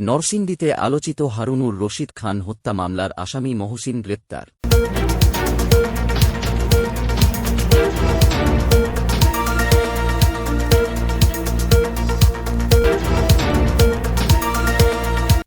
নরসিংদীতে আলোচিত হারুনুর রশিদ খান হত্যা মামলার আসামি মহসিন গ্রেপ্তার।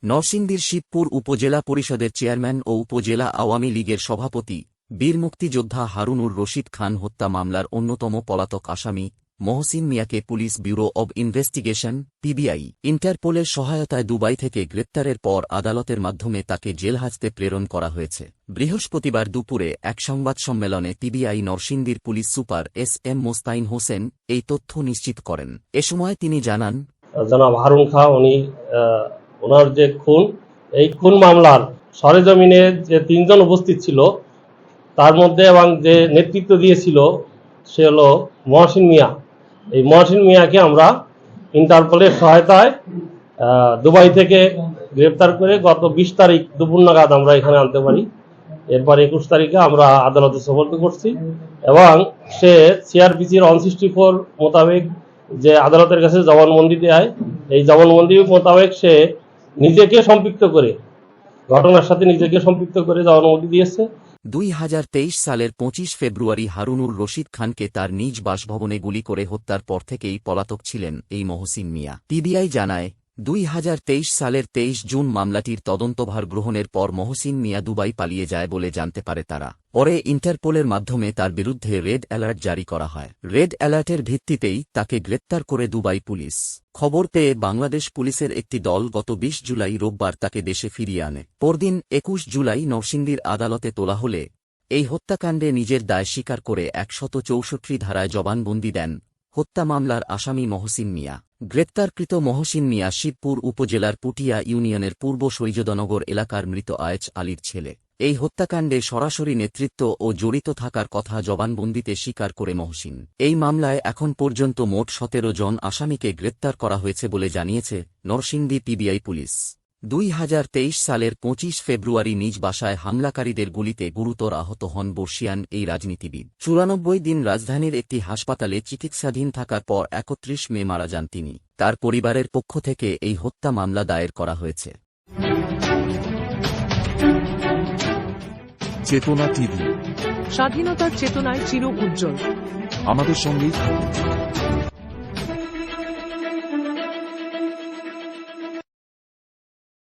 নরসিংদীর শিবপুর উপজেলা পরিষদের চেয়ারম্যান ও উপজেলা আওয়ামী লীগের সভাপতি, বীর মুক্তিযোদ্ধা হারুনুর রশিদ খান হত্যা মামলার অন্যতম পলাতক আসামি মহসিন মিয়াকে police bureau of investigation, PBI, ইন্টারপোলের সহায়তায় দুবাই থেকে গ্রেপ্তারের পর আদালতের মাধ্যমে তাকে জেলহাজতে প্রেরণ করা হয়েছে। বৃহস্পতিবার দুপুরে এক সংবাদ সম্মেলনে পিবিআই নরসিংদীর police super S M Mostain Hossain এই তথ্য নিশ্চিত করেন। এ সময় তিনি জানান, জনাব হারুন খা, উনি ওনার যে খুন, এই খুন মামলার সরেজমিনে যে তিনজন উপস্থিত ছিল, তার মধ্যে এবং যে নেতৃত্ব দিয়েছিল, সে হলো মহসিন মিয়া। এই মহসিন মিয়াকে আমরা ইন্টারপোলের সহায়তায় দুবাই থেকে গ্রেপ্তার করে গত বিশ তারিখ দুপুর নাগাদ আমরা এখানে আনতে পারি। এরপর একুশ তারিখে আমরা আদালতে সোপর্দ করছি এবং সে সিআরপিসির ওয়ান সিক্সটি ফোর মোতাবেক যে আদালতের কাছে জবানবন্দি দেয়, এই জবানবন্দি মোতাবেক সে নিজেকে সম্পৃক্ত করে, ঘটনার সাথে নিজেকে সম্পৃক্ত করে জবানবন্দি দিয়েছে। দুই হাজার তেইশ সালের পঁচিশ ফেব্রুয়ারি হারুনুর রশিদ খানকে তার নিজ বাসভবনে গুলি করে হত্যার পর থেকেই পলাতক ছিলেন এই মহসিন মিয়া। পিবিআই জানায়, দুই হাজার তেইশ সালের তেইশ জুন মামলাটির তদন্তভার গ্রহণের পর মহসিন মিয়া দুবাই পালিয়ে যায় বলে জানতে পারে তারা। পরে ইন্টারপোলের মাধ্যমে তার বিরুদ্ধে রেড অ্যালার্ট জারি করা হয়। রেড অ্যালার্টের ভিত্তিতেই তাকে গ্রেপ্তার করে দুবাই পুলিশ। খবর পেয়ে বাংলাদেশ পুলিশের একটি দল গত বিশ জুলাই রোববার তাকে দেশে ফিরিয়ে আনে। পরদিন একুশ জুলাই নরসিংদীর আদালতে তোলা হলে এই হত্যাকাণ্ডে নিজের দায় স্বীকার করে একশত চৌষট্টি ধারায় জবানবন্দি দেন হত্যা মামলার আসামি মহসিন মিয়া। গ্রেপ্তারকৃত মহসিন মিয়া শিবপুর উপজেলার পুটিয়া ইউনিয়নের পূর্ব সৈয়দনগর এলাকার মৃত আয়েচ আলীর ছেলে। এই হত্যাকাণ্ডে সরাসরি নেতৃত্ব ও জড়িত থাকার কথা জবানবন্দিতে স্বীকার করে মহসিন। এই মামলায় এখন পর্যন্ত মোট সতেরো জন আসামিকে গ্রেপ্তার করা হয়েছে বলে জানিয়েছে নরসিংদী পিবিআই পুলিশ। দুই হাজার তেইশ সালের পঁচিশ ফেব্রুয়ারি নিজ বাসায় হামলাকারীদের গুলিতে গুরুতর আহত হন বর্ষিয়ান এই রাজনীতিবিদ। চুরানব্বই দিন রাজধানীর একটি হাসপাতালে চিকিৎসাধীন থাকার পর একত্রিশ মে মারা যান তিনি। তার পরিবারের পক্ষ থেকে এই হত্যা মামলা দায়ের করা হয়েছে। চেতনা টিভি। স্বাধীনতার চেতনায় চির উজ্জ্বল। আমাদের সঙ্গেই থাকুন।